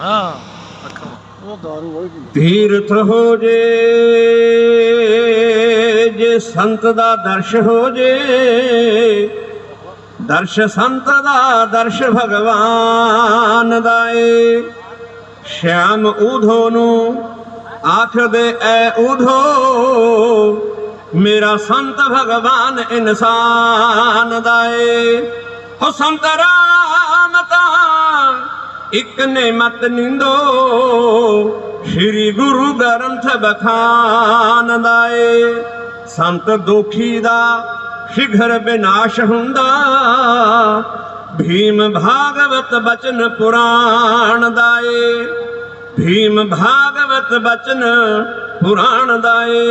ਹਾਂ ਅੱਖਾਂ। ਉਹ ਦਾਰੂ ਵਾਲੀ ਪੀਂਦਾ। ਤੀਰਥ ਹੋ ਜੇ ਜੇ ਸੰਤ ਦਾ ਦਰਸ਼ ਹੋ ਜੇ ਦਰਸ਼ ਸੰਤ ਦਾ ਦਰਸ਼ ਭਗਵਾਨ ਦਾ ਏ ਸ਼ਾਮ ਉਧੋ ਨੂੰ ਆਖਦੇ ਐ ਉਧੋ ਮੇਰਾ ਸੰਤ ਭਗਵਾਨ ਇਨਸਾਨ ਦਾ ਏ ਹੋ ਸੰਤ ਤਾਂ ਇੱਕ ਨੇ ਮਤ ਨਿੰਦੋ, ਸ੍ਰੀ ਗੁਰੂ ਗ੍ਰੰਥ ਬਖਾਨ ਦਾਏ ਸੰਤ ਦੁਖੀ ਦਾ ਸ਼ਿਖਰ ਵਿਨਾਸ਼ ਹੁੰਦਾ, ਭੀਮ ਭਾਗਵਤ ਬਚਨ ਪੁਰਾਣ ਦਾਏ। ਭੀਮ ਭਾਗਵਤ ਬਚਨ ਪੁਰਾਣ ਦਾਏ।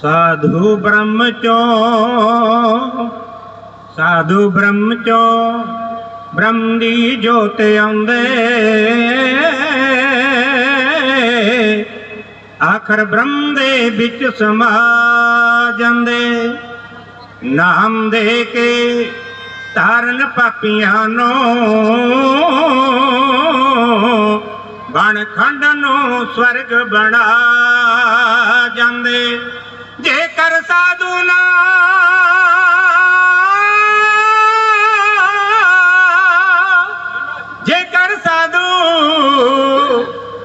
ਸਾਧੂ ਬ੍ਰਹਮ ਚੋ, ਸਾਧੂ ਬ੍ਰਹਮ ਚੋ ਬ੍ਰਹਮ ਦੀ ਜੋਤ ਆਉਂਦੇ। ਆਖਰ ਬ੍ਰਹਮ ਦੇ ਵਿੱਚ ਸਮਾ ਜਾਂਦੇ। ਨਾਮ ਦੇ ਕੇ ਤਾਰਨ ਪਾਪੀਆਂ ਨੂੰ ਬਣ ਖੰਡ ਨੂੰ ਸਵਰਗ ਬਣਾ ਜਾਂਦੇ। ਜੇਕਰ ਸਾਧੂ ਨਾ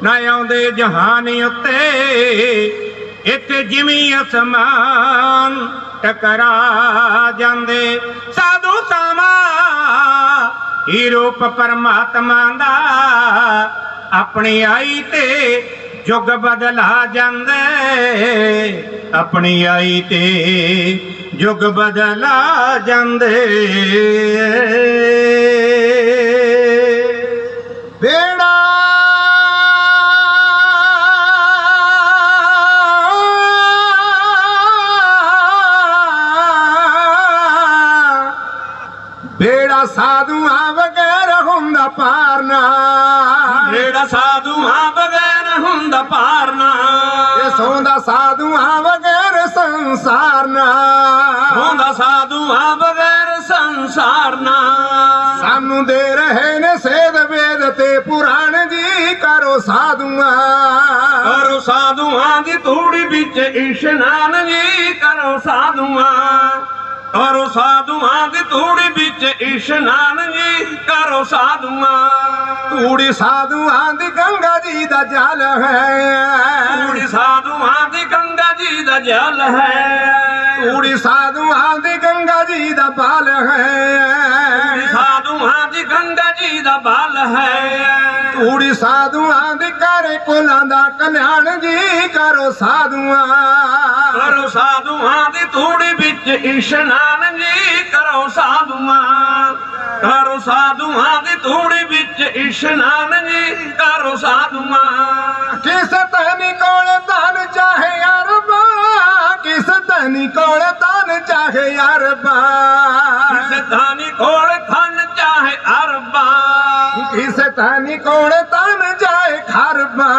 ਨਾ ਆਉਂਦੇ ਜਹਾਨ ਉੱਤੇ, ਇੱਥੇ ਜਿਵੇਂ ਅਸਮਾਨ ਟਕਰਾ ਜਾਂਦੇ। ਸਾਧੂ ਸਾਮਾ ਹੀ ਰੂਪ ਪਰਮਾਤਮਾ ਦਾ ਆਪਣੀ ਆਈ ਤੇ ਜੁਗ ਬਦਲਾ ਜਾਂਦੇ। ਆਪਣੀ ਆਈ ਤੇ ਜੁਗ ਬਦਲਾ ਜਾਂਦੇ। ਬੇੜਾ ਬੇੜਾ ਸਾਧੂਆਂ ਵਗੈਰ ਹੁੰਦਾ ਪਾਰਨਾ ਜਿਹੜਾ ਸਾਧੂਆਂ ਬਗੈਰ ਹੁੰਦਾ ਪਾਰਨਾ ਇਹ ਸੌਂਦਾ ਸਾਧੂਆਂ ਵਗੈਰ ਸੰਸਾਰ ਨਾ। ਹੁੰਦਾ ਸਾਧੂਆਂ ਬਗੈਰ ਸੰਸਾਰ ਨਾ। ਸਾਨੂੰ ਦੇ ਰਹੇ ਨੇ ਸੇਧ ਵੇਦ ਤੇ ਪੁਰਾਣ ਜੀ ਕਰੋ ਸਾਧੂਆਂ। ਕਰੋ ਸਾਧੂਆਂ ਦੀ ਧੂੜੀ ਵਿੱਚ ਇਸ਼ਨਾਨ ਜੀ ਕਰੋ ਸਾਧੂਆਂ। ਕਰੋ ਸਾਧੂਆਂ ਦੀ ਧੂੜੀ ਇਸ਼ਨਾਨ ਜੀ ਕਰੋ ਸਾਧੂਆਂ। ਧੂੜੀ ਸਾਧੂਆਂ ਦੀ ਗੰਗਾ ਜੀ ਦਾ ਜਲ ਹੈ। ਧੂੜੀ ਸਾਧੂਆਂ ਦੀ ਗੰਗਾ ਜੀ ਦਾ ਜਲ ਹੈ। ਧੂੜੀ ਸਾਧੂਆਂ ਦੀ ਗੰਗਾ ਜੀ ਦਾ ਬਲ ਹੈ। ਸਾਧੂਆਂ ਦੀ ਗੰਗਾ ਜੀ ਦਾ ਬਲ ਹੈ। ਧੂੜੀ ਸਾਧੂਆਂ ਦੀ ਕਰੇ ਕੁਲਾਂ ਦਾ ਕਲਿਆਣ ਜੀ ਕਰੋ ਸਾਧੂਆਂ। ਕਰੋ ਸਾਧੂਆਂ ਦੀ ਧੂੜੀ ਵਿੱਚ ਇਸ਼ਨਾਨ ਕਰੋ ਸਾਧੂਆਂ। ਕਰੋ ਸਾਧੂਆਂ ਦੀ ਧੂੜੀ ਵਿੱਚ ਇਸ਼ਨਾਨ ਜੀ ਕਰੋ ਸਾਧੂਆਂ। ਕਿਸ ਤਨੀ ਕੋਲ ਧਨ ਚਾਹੇ ਅਰਬਾ ਕਿਸ ਤਨੀ ਕੋਲ ਧਨ ਚਾਹੇ ਅਰਬਾ। ਕਿਸ ਧਾਨੀ ਕੋਲ ਧਨ ਚਾਹੇ ਅਰਬਾਂ। ਕਿਸ ਤਨੀ ਕੋਲ ਧਨ ਚਾਹੇ ਖਰਬਾ।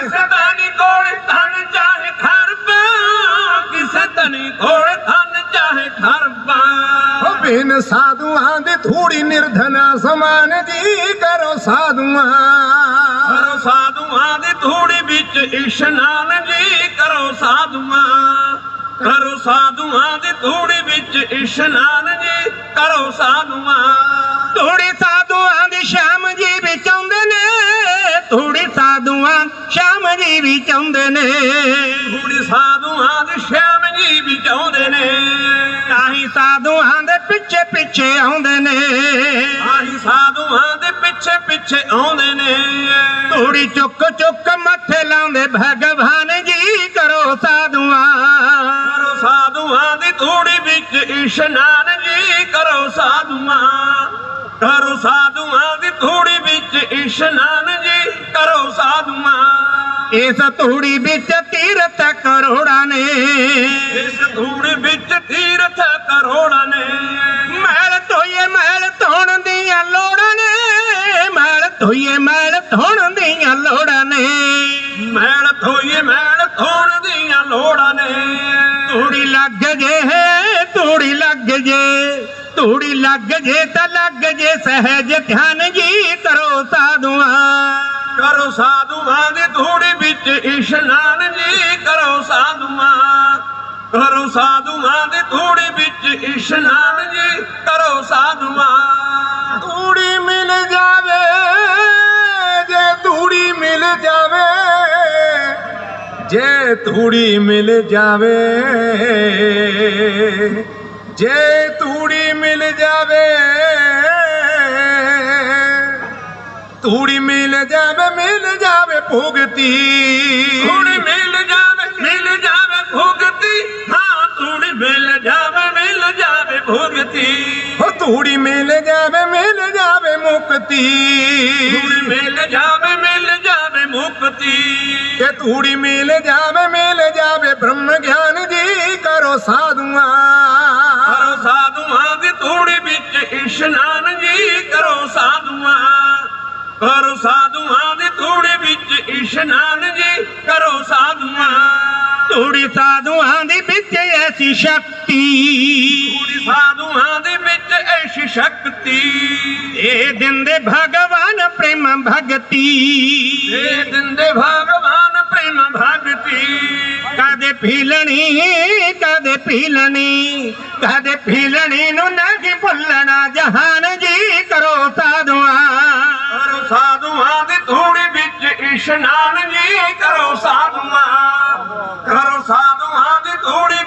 ਕਿਸ ਧਾਨੀ ਕੋਲ ਧਨ ਚਾਹੇ ਖਰਬਾਂ ਕਿਸ ਧਨੀ ਕੋਲ ਧਨ ਚਾਹੇ ਖਰਬਾਂ। ਬਿਨ ਸਾਧੂਆਂ ਦੀ ਥੋੜੀ ਨਿਰਧਨ ਸਮਾਨ ਜੀ ਕਰੋ ਸਾਧੂਆਂ। ਕਰੋ ਸਾਧੂਆਂ ਦੀ ਧੂੜੀ ਵਿੱਚ ਇਸ਼ਨਾਨ ਜੀ ਕਰੋ ਸਾਧੂਆਂ। ਕਰੋ ਸਾਧੂਆਂ ਦੀ ਧੂੜੀ ਵਿੱਚ ਇਸ਼ਨਾਨ ਜੀ ਕਰੋ ਸਾਧੂਆਂ। ਧੂੜੀ ਸਾਧੂਆਂ ਦੀ ਸ਼ਾਮ ਜੀ ਵਿੱਚ ਆਉਂਦੇ ਨੇ। ਧੂੜੀ ਸਾਧੂਆਂ ਸ਼ਾਮ ਜੀ ਵਿੱਚ ਆਉਂਦੇ ਨੇ। ਧੂੜੀ ਸਾਧੂਆਂ ਦੀ ਸ਼ਾਮ ਜੀ ਵਿੱਚ ਆਉਂਦੇ ਨੇ। ਤਾਹੀ ਸਾਧੂਆਂ ਦੇ ਪਿੱਛੇ ਪਿੱਛੇ ਆਉਂਦੇ ਨੇ। ਆਹੀ ਸਾਧੂਆਂ ਦੇ ਪਿੱਛੇ ਪਿੱਛੇ ਆਉਂਦੇ ਨੇ। ਧੂੜੀ ਚੁੱਕ ਚੁੱਕ ਮੱਥੇ ਲਾਉਂਦੇ ਭਗਵਾਨ ਜੀ ਕਰੋ ਸਾਧੂਆਂ। ਕਰੋ ਸਾਧੂਆਂ ਦੀ ਧੂੜੀ ਵਿੱਚ ਇਸ਼ਨਾਨ ਜੀ ਕਰੋ ਸਾਧੂਆਂ। ਕਰੋ ਸਾਧੂਆਂ ਦੀ ਧੂੜੀ ਵਿੱਚ ਇਸ਼ਨਾਨ ਜੀ ਕਰੋ ਸਾਧੂਆਂ। ਇਸ ਧੂੜੀ ਵਿੱਚ ਤੀਰਥ ਕਰੋੜਾਂ ਨੇ। ਇਸ ਧੂੜੀ ਵਿੱਚ ਤੀਰਥ ਕਰੋੜਾਂ ਨੇ। ਧੋਣ ਦੀਆਂ ਲੋੜਾਂ ਨੇ। ਮੈਲ ਧੋਈਏ ਮੈਲ ਧੋਣ ਦੀਆਂ ਲੋੜਾਂ ਨੇ। ਧੂੜੀ ਲੱਗ ਜੇ ਧੂੜੀ ਲੱਗ ਜੇ। ਧੂੜੀ ਲੱਗ ਜੇ ਤਾਂ ਲੱਗ ਜੇ ਸਹਿਜ ਧਿਆਨ ਜੀ ਕਰੋ ਸਾਧੂਆਂ। ਕਰੋ ਸਾਧੂਆਂ ਦੀ ਧੂੜੀ ਵਿੱਚ ਇਸ਼ਨਾਨ ਜੀ ਕਰੋ ਸਾਧੂਆਂ। ਕਰੋ ਸਾਧੂਆਂ ਦੀ ਧੂੜੀ ਵਿੱਚ ਇਸ਼ਨਾਨ ਜੀ ਕਰੋ ਸਾਧੂਆਂ। ਧੂੜੀ ਮਿਲ ਜਾਵੇ ਜੇ ਧੂੜੀ ਮਿਲ ਜਾਵੇ ਧੂੜੀ ਮਿਲ ਜਾਵੇ ਮਿਲ ਜਾਵੇ ਭੁਗਤੀ। ਧੂੜੀ ਮਿਲ ਜਾਵੇ ਮਿਲ ਜਾਵੇ ਭੁਗਤੀ। ਹਾਂ ਧੂੜੀ ਮਿਲ ਜਾਵੇ ਮਿਲ ਜਾਵੇ ਭੁਗਤੀ। ਹੋ ਧੂੜੀ ਮਿਲ ਜਾਵੇ ਮਿਲ ਜਾਵੇ ਮੁਕਤੀ। ਧੂੜੀ ਮਿਲ ਜਾਵੇ ਕਿ ਧੂੜੀ ਮਿਲ ਜਾਵੇ ਮਿਲ ਜਾਵੇ ਬ੍ਰਹਮ ਗਿਆਨ ਜੀ ਕਰੋ ਸਾਧੂਆਂ। ਕਰੋ ਸਾਧੂਆਂ ਦੀ ਧੂੜੀ ਵਿੱਚ ਇਸ਼ਨਾਨ ਜੀ ਕਰੋ ਸਾਧੂਆਂ। ਕਰੋ ਸਾਧੂਆਂ ਦੀ ਧੂੜੀ ਵਿੱਚ ਇਸ਼ਨਾਨ ਜੀ ਕਰੋ ਸਾਧੂਆਂ। ਧੂੜੀ ਸਾਧੂਆਂ ਦੀ ਵਿੱਚ ਐਸੀ ਸ਼ਕਤੀ। ਧੂੜੀ ਸਾਧੂਆਂ ਦੇ ਵਿੱਚ ਐਸੀ ਸ਼ਕਤੀ। ਇਹ ਦਿੰਦੇ ਭਗਵਾਨ ਪ੍ਰੇਮ ਭਗਤੀ। ਇਹ ਦਿੰਦੇ ਭਗਵਾਨ ਪ੍ਰੇਮ ਭਗਤੀ। ਕਦੇ ਪੀਲਣੀ ਕਦੇ ਪੀਲਣੀ ਕਦੇ ਪੀਲਣੀ ਨੂੰ ਨਹੀਂ ਭੁੱਲਣਾ ਜਹਾਨ ਜੀ ਕਰੋ ਸਾਧੂਆਂ। ਕਰੋ ਸਾਧੂਆਂ ਦੀ ਧੂੜੀ ਵਿੱਚ ਇਸ਼ਨਾਨ ਜੀ